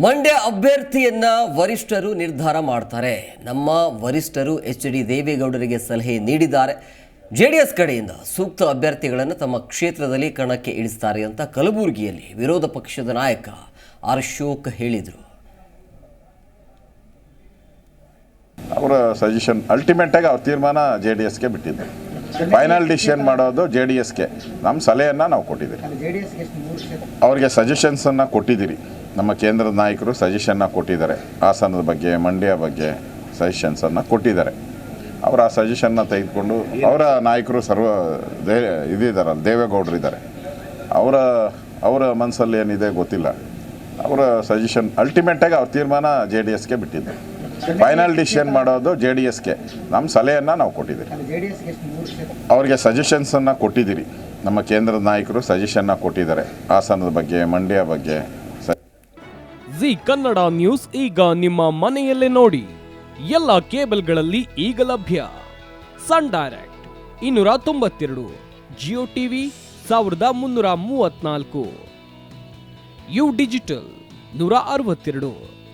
ಮಂಡ್ಯ ಅಭ್ಯರ್ಥಿಯನ್ನ ವರಿಷ್ಠರು ನಿರ್ಧಾರ ಮಾಡ್ತಾರೆ. ನಮ್ಮ ವರಿಷ್ಠರು ಎಚ್ ಡಿ ದೇವೇಗೌಡರಿಗೆ ಸಲಹೆ ನೀಡಿದ್ದಾರೆ. ಜೆ ಡಿ ಎಸ್ ಕಡೆಯಿಂದ ಸೂಕ್ತ ಅಭ್ಯರ್ಥಿಗಳನ್ನು ತಮ್ಮ ಕ್ಷೇತ್ರದಲ್ಲಿ ಕಣಕ್ಕೆ ಇಳಿಸ್ತಾರೆ ಅಂತ ಕಲಬುರಗಿಯಲ್ಲಿ ವಿರೋಧ ಪಕ್ಷದ ನಾಯಕ ಆರ್ ಅಶೋಕ್ ಹೇಳಿದರು. ಅವರ ಸಜೆಷನ್ ಅಲ್ಟಿಮೇಟಾಗಿ ಅವ್ರ ತೀರ್ಮಾನ ಜೆ ಡಿ ಎಸ್ಗೆ ಬಿಟ್ಟಿದ್ದು. ಫೈನಲ್ ಡಿಸಿಷನ್ ಮಾಡೋದು ಜೆ ಡಿ ಎಸ್ಗೆ ನಮ್ಮ ಸಲಹೆಯನ್ನು ನಾವು ಕೊಟ್ಟಿದ್ದೀರಿ ಅವ್ರಿಗೆ ಸಜೆಷನ್ಸನ್ನು ಕೊಟ್ಟಿದ್ದೀರಿ. ನಮ್ಮ ಕೇಂದ್ರದ ನಾಯಕರು ಸಜೆಷನ್ನ ಕೊಟ್ಟಿದ್ದಾರೆ. ಹಾಸನದ ಬಗ್ಗೆ ಮಂಡ್ಯ ಬಗ್ಗೆ ಸಜೆಷನ್ಸನ್ನು ಕೊಟ್ಟಿದ್ದಾರೆ. ಅವರ ಆ ಸಜೆಷನ್ನ ತೆಗೆದುಕೊಂಡು ಅವರ ನಾಯಕರು ಸರ್ವ ದೇ ಇದಿದ್ದಾರಲ್ಲ ದೇವೇಗೌಡರು ಇದ್ದಾರೆ. ಅವರ ಅವರ ಮನಸ್ಸಲ್ಲಿ ಏನಿದೆ ಗೊತ್ತಿಲ್ಲ. ಅವರ ಸಜೆಷನ್ ಅಲ್ಟಿಮೇಟಾಗಿ ಅವ್ರ ತೀರ್ಮಾನ ಜೆ ಡಿ ಎಸ್ಗೆ ಬಿಟ್ಟಿದ್ದು. ಫೈನಲ್ ಡಿಸಿಷನ್ ಮಾಡೋದು ಜೆ ಡಿ ಎಸ್ಗೆ ನಮ್ಮ ಸಲಹೆಯನ್ನು ನಾವು ಕೊಟ್ಟಿದ್ದೀರಿ ಅವ್ರಿಗೆ ಸಜೆಷನ್ಸನ್ನು ಕೊಟ್ಟಿದ್ದೀರಿ. ನಮ್ಮ ಕೇಂದ್ರದ ನಾಯಕರು ಸಜೆಷನ್ನ ಕೊಟ್ಟಿದ್ದಾರೆ. ಹಾಸನದ ಬಗ್ಗೆ, ಮಂಡ್ಯ ಬಗ್ಗೆ. ಜಿ ಕನ್ನಡ ನ್ಯೂಸ್ ಈಗ ನಿಮ್ಮ ಮನೆಯಲ್ಲೇ ನೋಡಿ. ಎಲ್ಲ ಕೇಬಲ್ಗಳಲ್ಲಿ ಈಗ ಲಭ್ಯ. ಸನ್ ಡೈರೆಕ್ಟ್ ಇನ್ನೂರ ತೊಂಬತ್ತೆರಡು ಜಿಯೋ ಟಿವಿ ಸಾವಿರದ ಮುನ್ನೂರ ಮೂವತ್ನಾಲ್ಕು ಯು ಡಿಜಿಟಲ್ ನೂರ ಅರವತ್ತೆರಡು.